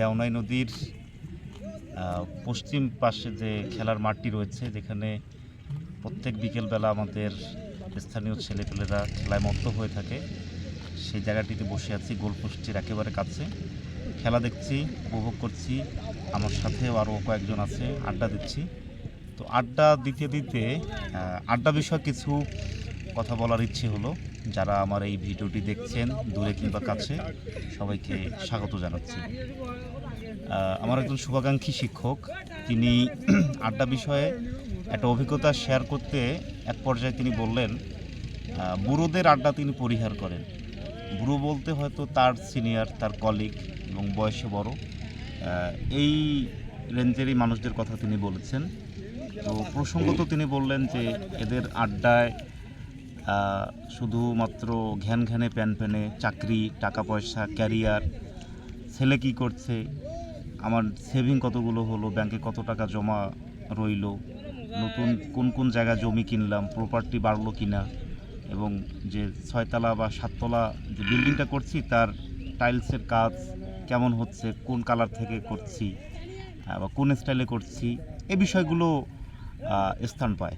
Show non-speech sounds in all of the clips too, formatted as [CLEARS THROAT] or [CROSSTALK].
দেওনাই নদীর পশ্চিম পাশে যে খেলার মাঠটি রয়েছে, যেখানে প্রত্যেক বিকেলবেলা আমাদের স্থানীয় ছেলেপেলেরা খেলায় মত্ত হয়ে থাকে, সেই জায়গাটিতে বসে আছি গোলপোস্টের একেবারে কাছে। খেলা দেখছি, উপভোগ করছি, আমার সাথেও আরও কয়েকজন আছে, আড্ডা দিচ্ছি। তো আড্ডা দিতে দিতে আড্ডা বিষয়ে কিছু কথা বলার ইচ্ছে হলো, যারা আমার এই ভিডিওটি দেখছেন দূরে কিংবা কাছে, সবাইকে স্বাগত জানাচ্ছি। আমার একজন শুভাকাঙ্ক্ষী শিক্ষক, তিনি [CLEARS THROAT] আড্ডা বিষয়ে একটা অভিজ্ঞতা শেয়ার করতে এক পর্যায়ে তিনি বললেন বুড়োদের আড্ডা তিনি পরিহার করেন। বুড়ো বলতে হয়তো তার সিনিয়র তার কলিগ এবং বয়সে বড়। এই রেঞ্জেরই মানুষদের কথা তিনি বলেছেন। তো প্রসঙ্গত তিনি বললেন যে এদের আড্ডায় শুধুমাত্র ঘ্যান ঘ্যানে, প্যান প্যানে, চাকরি, টাকা পয়সা, ক্যারিয়ার, ছেলে কি করছে, আমার সেভিং কতগুলো হলো ব্যাংকে কত টাকা জমা রইল, নতুন কোন কোন জায়গায় জমি কিনলাম প্রপার্টি বাড়লো কিনা, এবং যে ছয়তলা বা সাততলা যে বিল্ডিংটা করছি, তার টাইলসের কাজ কেমন হচ্ছে, কোন কালার থেকে করছি বা কোন স্টাইলে করছি, এ বিষয়গুলো স্থান পায়।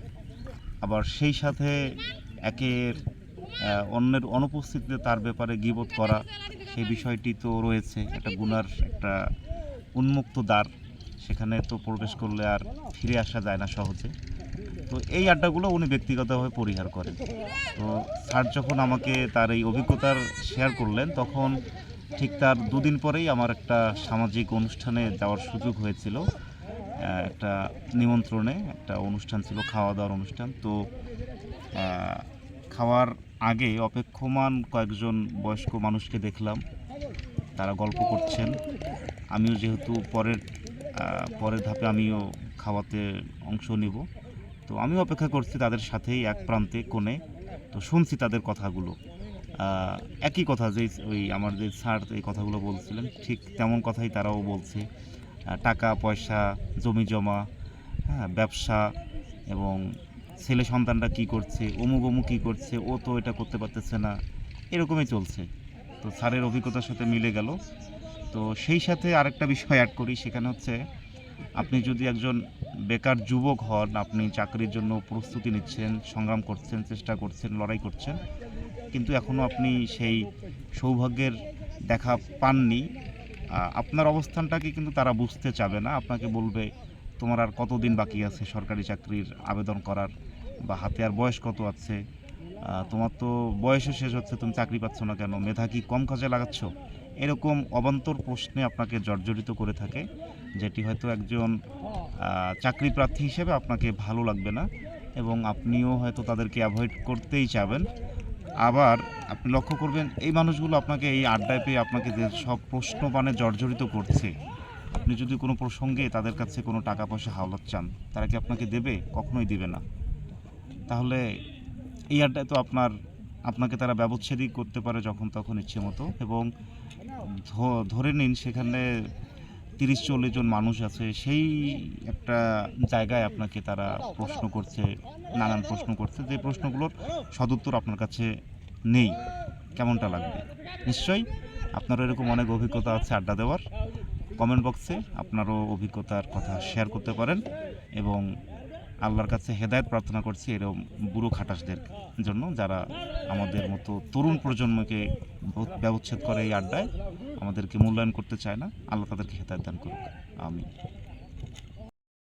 আবার সেই সাথে একের অন্যের অনুপস্থিতিতে তার ব্যাপারে গিবোধ করা, সেই বিষয়টি তো রয়েছে, একটা গুনার একটা উন্মুক্ত দ্বার, সেখানে তো প্রবেশ করলে আর ফিরে আসা যায় না সহজে। তো এই আড্ডাগুলো উনি ব্যক্তিগতভাবে পরিহার করেন। তো স্যার যখন আমাকে তার এই অভিজ্ঞতার শেয়ার করলেন, তখন ঠিক তার দুদিন পরেই আমার একটা সামাজিক অনুষ্ঠানে যাওয়ার সুযোগ হয়েছিল একটা নিমন্ত্রণে একটা অনুষ্ঠান ছিল খাওয়া দাওয়ার অনুষ্ঠান। তো খাওয়ার আগে অপেক্ষমান কয়েকজন বয়স্ক মানুষকে দেখলাম। তারা গল্প করছেন। আমিও যেহেতু পরের পরের ধাপে আমিও খাওয়াতে অংশ নিব। তো আমিও অপেক্ষা করছি তাদের সাথেই এক প্রান্তে কোণে। তো শুনছি তাদের কথাগুলো। একই কথা যে ওই আমার যে স্যার এই কথাগুলো বলছিলেন, ঠিক তেমন কথাই তারাও বলছে। টাকা, পয়সা, জমি জমা হ্যাঁ ব্যবসা এবং ছেলে সন্তানরা কি করছে, অমুক অমুক কী করছে, ও তো এটা করতে পারতেছে না, এরকমই চলছে। তো স্যারের অভিজ্ঞতার সাথে মিলে গেল। তো সেই সাথে আরেকটা বিষয় অ্যাড করি, সেখানে হচ্ছে আপনি যদি একজন বেকার যুবক হন, আপনি চাকরির জন্য প্রস্তুতি নিচ্ছেন, সংগ্রাম করছেন, চেষ্টা করছেন, লড়াই করছেন, কিন্তু এখনও আপনি সেই সৌভাগ্যের দেখা পাননি আপনার অবস্থানটাকে কিন্তু তারা বুঝতে চাবে না। আপনাকে বলবে, তোমার আর কতদিন বাকি আছে সরকারি চাকরির আবেদন করার? বা হাতে আর বয়স কত আছে? তোমার তো বয়সও শেষ হচ্ছে, তুমি চাকরি পাচ্ছ না কেন? মেধা কি কম কাজে লাগাচ্ছ? এরকম অবান্তর প্রশ্নে আপনাকে জর্জরিত করে থাকে, যেটি হয়তো একজন চাকরি প্রার্থী হিসেবে আপনাকে ভালো লাগবে না এবং আপনিও হয়তো তাদেরকে অ্যাভয়েড করতেই চাবেন। আবার আপনি লক্ষ্য করবেন, এই মানুষগুলো আপনাকে এই আড্ডায় পেয়ে আপনাকে যে সব প্রশ্ন মানে জর্জরিত করছে, আপনি যদি কোনো প্রসঙ্গে তাদের কাছে কোনো টাকা পয়সা হাওলাত চান, তারা কি আপনাকে দেবে? কখনোই দেবে না। তাহলে এই আড্ডায় তো আপনার, আপনাকে তারা ব্যবচ্ছেদই করতে পারে যখন তখন ইচ্ছে মতো। এবং ধরে নিন সেখানে তিরিশ চল্লিশ জন মানুষ আছে, সেই একটা জায়গায় আপনাকে তারা প্রশ্ন করছে, নানান প্রশ্ন করছে। যে প্রশ্নগুলোর সদুত্তর আপনার কাছে নেই, কেমনটা লাগবে? নিশ্চয়ই আপনারও এরকম অনেক অভিজ্ঞতা আছে আড্ডা দেওয়ার। কমেন্ট বক্সে আপনারও অভিজ্ঞতার কথা শেয়ার করতে পারেন এবং আল্লাহর কাছে হেদায়ত প্রার্থনা করছি এরকম বুড়ো খাটাসদের জন্য যারা আমাদের মতো তরুণ প্রজন্মকে ব্যবচ্ছেদ করে এই আড্ডায় আমাদেরকে মূল্যায়ন করতে চায় না, আল্লাহ তাদেরকে হেদায়ত দান করুক। আমি